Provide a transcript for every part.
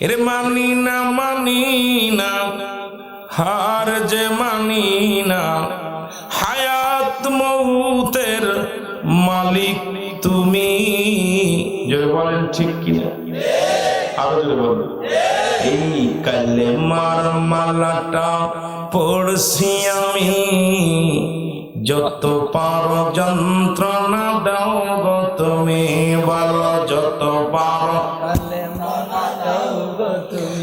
এরে মানি না মানি না, হার যে মানি না, হায়াত মৌতের মালিক তুমি। জোরে বলেন, ঠিক কিনা? আরও জোরে বলেন। এই কালে মার মালাটা পড়ছি আমি। যত পার যন্ত্রণা দাও গো তুমি বলো যত পার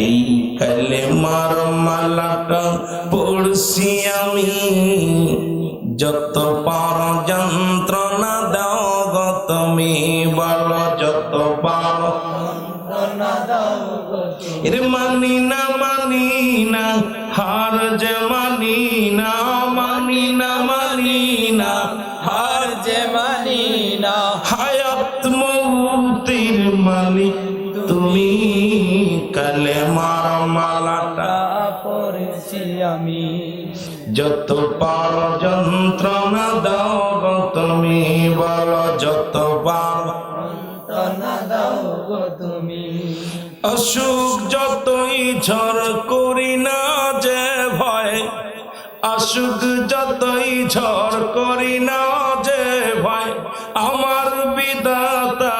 এই কালে মার মালাটা পড়ছি আমি। যত পার যন্ত্রণা দাও গো তুমি বলো, যত পার এর মানি না মানি না, হার যে মানি না মানি না মানি না, হার যে মানি না, হায়াত মৌতির মালিক তুমি। পড়েছি আমি। যত পার যন্ত্রণা দাও গো তুমি বলো যত পার। মানা দাও গো তুমি। অসুখ যতই ঝড় করি না যে ভয় অসুখ যতই ঝড় করি না যে ভয় আমার বিদাতা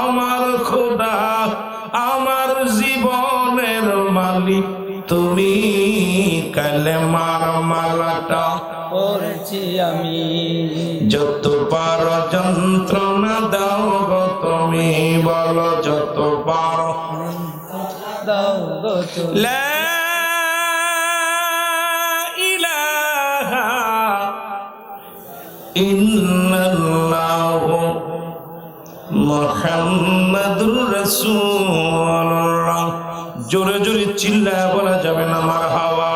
আমার খোদা আমার জীবনের মালিক। তুমি কালেমার মালাটা পড়েছি আমি। যত পার যন্ত্রণা দাও গো তুমি, বলো যত পার দাও গো ইন্নাল্লাহু মুহাম্মাদুর রাসূলুল্লাহ। জোরে জোরে চিল্লায় বলা যাবে না মার হাওয়া।